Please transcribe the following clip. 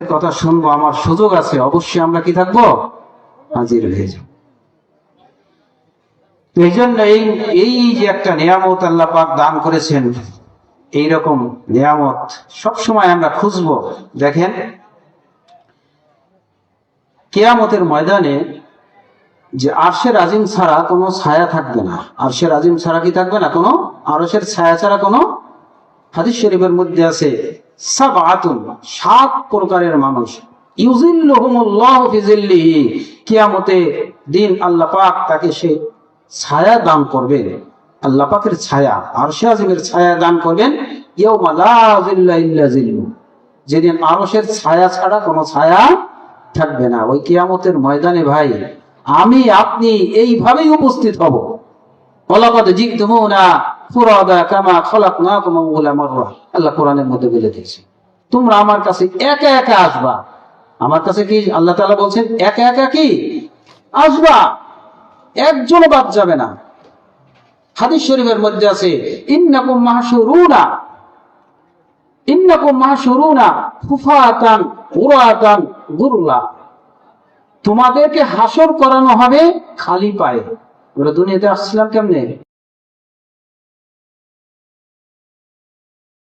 কথা শুনব, আমার সুযোগ আছে, অবশ্যই আমরা কি থাকব? হাজির হয়ে যাব। এই জন্য এই এই যে একটা নিয়ামত আল্লাহ পাক দান করেছেন এই রকম নিয়ামত সবসময় আমরা খুঁজবো। দেখেন, কেয়ামতের ময়দানে যে আরশের আজিম ছাড়া কোনো ছায়া থাকবে না। আরশের আজিম ছাড়া কি থাকবে না কোনো? আরশের ছায়া ছাড়া কোনো হাদিস শরীফের মধ্যে আছে সাবাতুন সাত প্রকারের মানুষ। ইউজিল্লুহুমুল্লাহু ফি জিল্লিহি কিয়ামতে দিন আল্লাহ পাক তাকে সে ছায়া দান করবেন। আল্লাহ পাকের ছায়া আরশে আজিমের ছায়া দান করবেন। ইয়াউমা লা জিল্লা ইল্লা জিল্লু যেদিন আরশের ছায়া ছাড়া কোনো ছায়া থাকবে না। ওই কিয়ামতের ময়দানে ভাই, আমি, আপনি এইভাবেই উপস্থিত হব। ওলাকাদ জিগতুমুনা ফুরাদা কামা মাররা। আল্লাহ কোরআনের মধ্যে বলে দিয়েছে, তোমরা আমার কাছে একা একা আসবা। আমার কাছে কি আল্লাহ তাআলা বলছেন, একা একা কি? আসবা। একজনও বাদ যাবে না। হাদিস শরীফের মধ্যে আছে, ইন্নাকুম মাহশুরুনা ইন্নাকুম মাহশুরুনা গুরলা। তোমাদেরকে হাসর করানো হবে খালি পায়ে। ওরা দুনিয়াতে আসছিলাম কেমনে?